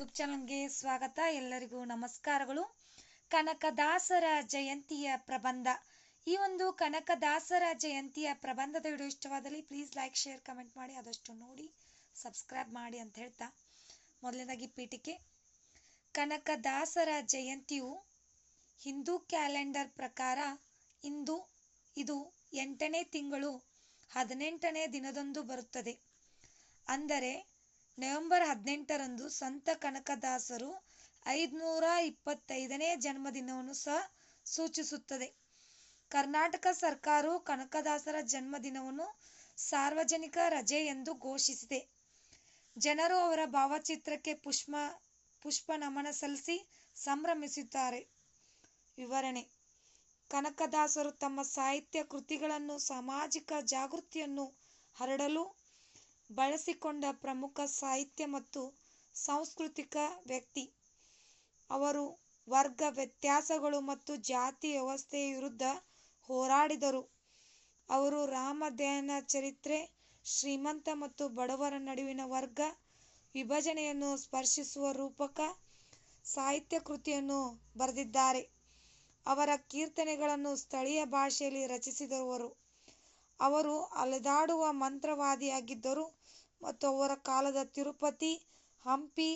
YouTube ಚಾನಲ್ಗೆ ಸ್ವಾಗತ. ಎಲ್ಲರಿಗೂ ನಮಸ್ಕಾರಗಳು. ಕನಕದಾಸರ ಜಯಂತಿಯ ಪ್ರಬಂಧ. ಈ ಒಂದು ಕನಕದಾಸರ ಜಯಂತಿಯ ಪ್ರಬಂಧದ ವಿಡಿಯೋ ಇಷ್ಟವಾದಲ್ಲಿ ಪ್ಲೀಸ್ ಲೈಕ್ ಶೇರ್ ಕಮೆಂಟ್ ಮಾಡಿ. ಆದಷ್ಟು ನೋಡಿ ಸಬ್ಸ್ಕ್ರೈಬ್ ಮಾಡಿ ಅಂತ ಹೇಳ್ತಾ ಮೊದಲನೇದಾಗಿ ಪೀಠಿಕೆ. ಕನಕದಾಸರ ಜಯಂತಿಯು ಹಿಂದೂ ಕ್ಯಾಲೆಂಡರ್ ಪ್ರಕಾರ ಇಂದು, ಇದು ಎಂಟನೇ ತಿಂಗಳು, ಹದಿನೆಂಟನೇ ದಿನದಂದು ಬರುತ್ತದೆ. ಅಂದರೆ ನವೆಂಬರ್ ಹದಿನೆಂಟರಂದು ಸಂತ ಕನಕದಾಸರು ಐದುನೂರ ಇಪ್ಪತ್ತೈದನೇ ಜನ್ಮದಿನವನ್ನು ಸಹ ಸೂಚಿಸುತ್ತದೆ. ಕರ್ನಾಟಕ ಸರ್ಕಾರವು ಕನಕದಾಸರ ಜನ್ಮದಿನವನ್ನು ಸಾರ್ವಜನಿಕ ರಜೆ ಎಂದು ಘೋಷಿಸಿದೆ. ಜನರು ಅವರ ಭಾವಚಿತ್ರಕ್ಕೆ ಪುಷ್ಪ ಪುಷ್ಪ ನಮನ ಸಲ್ಲಿಸಿ ಸಂಭ್ರಮಿಸುತ್ತಾರೆ. ವಿವರಣೆ, ಕನಕದಾಸರು ತಮ್ಮ ಸಾಹಿತ್ಯ ಕೃತಿಗಳನ್ನು ಸಾಮಾಜಿಕ ಜಾಗೃತಿಯನ್ನು ಹರಡಲು ಬಳಸಿಕೊಂಡ ಪ್ರಮುಖ ಸಾಹಿತ್ಯ ಮತ್ತು ಸಾಂಸ್ಕೃತಿಕ ವ್ಯಕ್ತಿ. ಅವರು ವರ್ಗ ವ್ಯತ್ಯಾಸಗಳು ಮತ್ತು ಜಾತಿ ವ್ಯವಸ್ಥೆಯ ವಿರುದ್ಧ ಹೋರಾಡಿದರು. ಅವರು ರಾಮಧ್ಯಾನ ಚರಿತ್ರೆ, ಶ್ರೀಮಂತ ಮತ್ತು ಬಡವರ ನಡುವಿನ ವರ್ಗ ವಿಭಜನೆಯನ್ನು ಸ್ಪರ್ಶಿಸುವ ರೂಪಕ ಸಾಹಿತ್ಯ ಕೃತಿಯನ್ನು ಬರೆದಿದ್ದಾರೆ. ಅವರ ಕೀರ್ತನೆಗಳನ್ನು ಸ್ಥಳೀಯ ಭಾಷೆಯಲ್ಲಿ ರಚಿಸಿದವರು. ಅವರು ಅಲೆದಾಡುವ ಮಂತ್ರವಾದಿಯಾಗಿದ್ದರು ಮತ್ತು ಅವರ ಕಾಲದ ತಿರುಪತಿ, ಹಂಪಿ,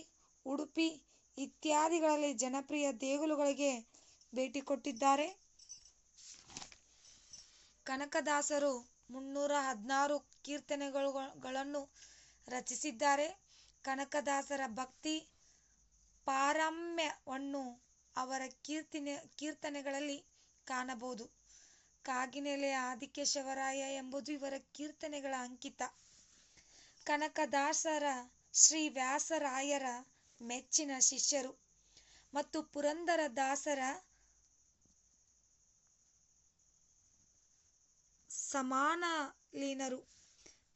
ಉಡುಪಿ ಇತ್ಯಾದಿಗಳಲ್ಲಿ ಜನಪ್ರಿಯ ದೇಗುಲಗಳಿಗೆ ಭೇಟಿ ಕೊಟ್ಟಿದ್ದಾರೆ. ಕನಕದಾಸರು ಮುನ್ನೂರ ಹದಿನಾರು ಕೀರ್ತನೆಗಳನ್ನು ರಚಿಸಿದ್ದಾರೆ. ಕನಕದಾಸರ ಭಕ್ತಿ ಪಾರಮ್ಯವನ್ನು ಅವರ ಕೀರ್ತನೆ, ಕೀರ್ತನೆಗಳಲ್ಲಿ ಕಾಣಬಹುದು. ಕಾಗಿನೆಲೆ ಆದಿಕೇಶವರಾಯ ಎಂಬುದು ಇವರ ಕೀರ್ತನೆಗಳ ಅಂಕಿತ. ಕನಕದಾಸರ ಶ್ರೀ ವ್ಯಾಸರಾಯರ ಮೆಚ್ಚಿನ ಶಿಷ್ಯರು ಮತ್ತು ಪುರಂದರ ದಾಸರ ಸಮಾನಲೀನರು.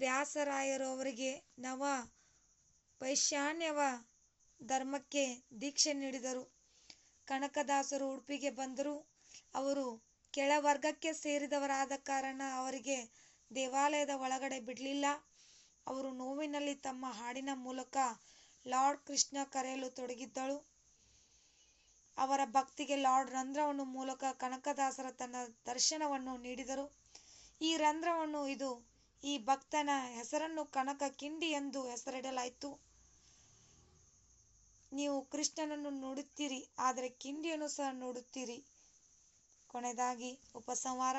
ವ್ಯಾಸರಾಯರು ಅವರಿಗೆ ನವ ವೈಶಾನ್ಯವ ಧರ್ಮಕ್ಕೆ ದೀಕ್ಷೆ ನೀಡಿದರು. ಕನಕದಾಸರು ಉಡುಪಿಗೆ ಬಂದರು ಅವರು ಕೆಳವರ್ಗಕ್ಕೆ ಸೇರಿದವರಾದ ಕಾರಣ ಅವರಿಗೆ ದೇವಾಲಯದ ಒಳಗಡೆ ಬಿಡಲಿಲ್ಲ. ಅವರು ನೋವಿನಲ್ಲಿ ತಮ್ಮ ಹಾಡಿನ ಮೂಲಕ ಲಾರ್ಡ್ ಕೃಷ್ಣ ಕರೆಯಲು ತೊಡಗಿದ್ದಳು. ಅವರ ಭಕ್ತಿಗೆ ಲಾರ್ಡ್ ರಂಧ್ರವನ್ನು ಮೂಲಕ ಕನಕದಾಸರ ತನ್ನ ದರ್ಶನವನ್ನು ನೀಡಿದರು. ಈ ರಂಧ್ರವನ್ನು ಇದು ಈ ಭಕ್ತನ ಹೆಸರನ್ನು ಕನಕ ಕಿಂಡಿ ಎಂದು ಹೆಸರಿಡಲಾಯಿತು. ನೀವು ಕೃಷ್ಣನನ್ನು ನೋಡುತ್ತೀರಿ, ಆದರೆ ಕಿಂಡಿಯನ್ನು ಸಹ ನೋಡುತ್ತೀರಿ. ಕೊನೆಯದಾಗಿ ಉಪಸಂಹಾರ.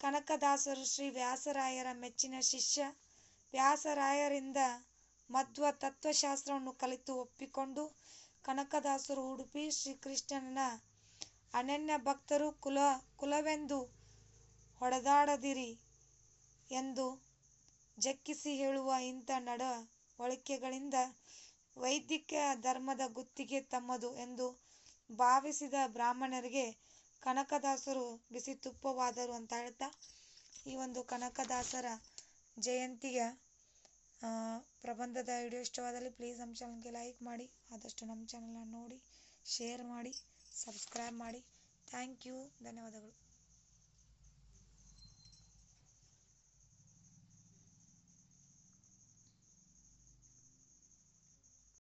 ಕನಕದಾಸರು ಶ್ರೀ ವ್ಯಾಸರಾಯರ ಮೆಚ್ಚಿನ ಶಿಷ್ಯ. ವ್ಯಾಸರಾಯರಿಂದ ಮಧ್ವ ತತ್ವಶಾಸ್ತ್ರವನ್ನು ಕಲಿತು ಒಪ್ಪಿಕೊಂಡು ಕನಕದಾಸರು ಉಡುಪಿ ಶ್ರೀಕೃಷ್ಣನ ಅನನ್ಯ ಭಕ್ತರು ಕುಲ, ಕುಲವೆಂದು ಹೊಡೆದಾಡದಿರಿ ಎಂದು ಜಕ್ಕಿಸಿ ಹೇಳುವ ಇಂಥ ನಡವಳಿಕೆಗಳಿಂದ ವೈದಿಕ ಧರ್ಮದ ಗುತ್ತಿಗೆ ತಮ್ಮದು ಎಂದು ಭಾವಿಸಿದ ಬ್ರಾಹ್ಮಣರಿಗೆ ಕನಕದಾಸರು ಬಿಸಿ ತುಪ್ಪವಾದರು ಅಂತ ಹೇಳ್ತಾ, ಈ ಒಂದು ಕನಕದಾಸರ ಜಯಂತಿಯ ಪ್ರಬಂಧದ ವಿಡಿಯೋ ಇಷ್ಟವಾದಲ್ಲಿ ಪ್ಲೀಸ್ ನಮ್ಮ ಚಾನಲ್ಗೆ ಲೈಕ್ ಮಾಡಿ, ಆದಷ್ಟು ನಮ್ಮ ಚಾನಲ್ನ ನೋಡಿ ಶೇರ್ ಮಾಡಿ ಸಬ್ಸ್ಕ್ರೈಬ್ ಮಾಡಿ. ಥ್ಯಾಂಕ್ ಯು ಧನ್ಯವಾದಗಳು.